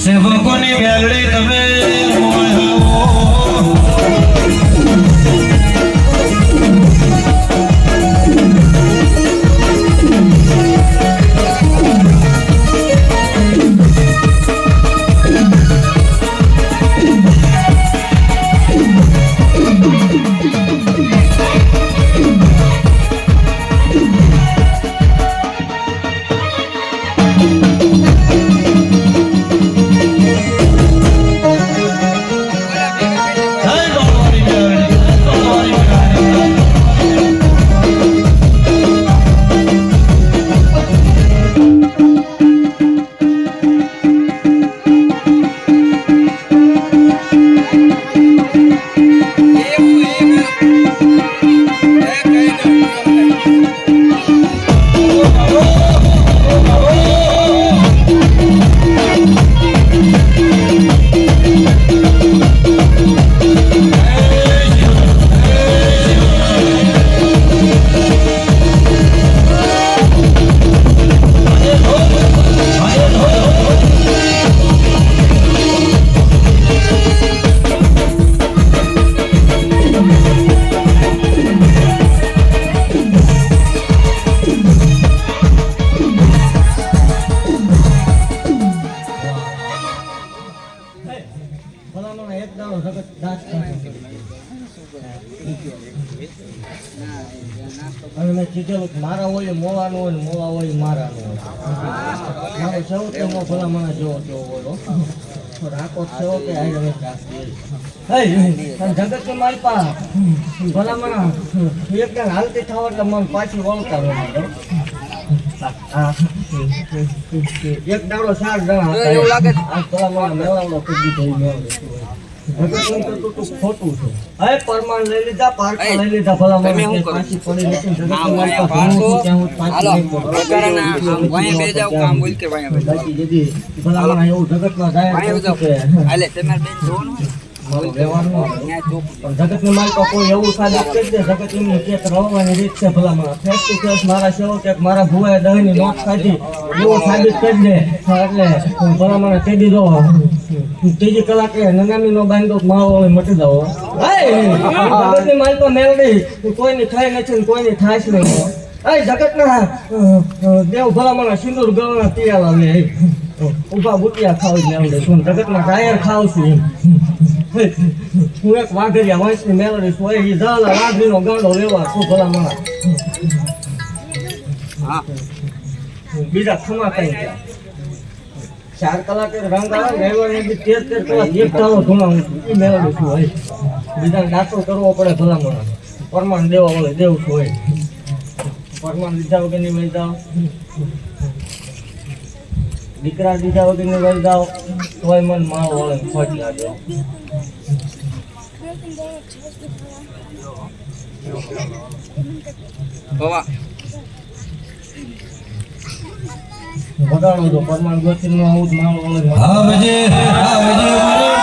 સેવકોની વેલડી તમે મોહા મેં કીધેલું મારા હોય મોવાનું હોય મોવા હોય મારાનું હોય. સૌ તે મો જેવો તેવો હોય રાખો જગત કે મારી પા એક હાલતી થાવ એટલે મને પાછી વળતા એક દાડો સાર જણા એવું લાગે આ થઈ મેળાવડો ખોટું છે હે પરમાણ લઈ લીધા પારકા લઈ લીધા ભલા મને. હું પાછી પડું. વાંહે બેસી જાઓ, કામ બોલ કે જદી ભલા મને એવું જગતમાં જાય હાલે, તમારે બેન જોવાનું ને? જગતની કોઈ મને દીધો. ત્રીજી કલાકે નનામી નો બાંધો માવો હોય મટી જાવ. જગતની માલિકો મેળવી કોઈની થઈ નથી કોઈ થાય જ નહીં. જગત જગતના દેવ ભલા મને સિંદૂર ગળના તિયાલા લે. ઊભા બુટિયા ખાવી શું છું જગતના ટાયર ખાવ છું હું એક વાઘરિયા વંશની મેળો છું એ ઝાલા વાઘરીનો ગાંડો લેવા છું ભલા મારા. બીજા ખમા કઈ ચાર કલાકે રંગ એક મેળવી છું હોય બીજાને દાખલો કરવો પડે ભલા મારા દેવા વળે દેવું છું હોય પરમાણ લીધા વગરની જાઓ દીકરા દીધા વગરની વહી જાઓ તોય મનમાં વળે ખોટ લાગે. બાબા, તો પરમાણ ગોતી નો આવું જ માવો વળે આવજે આવજે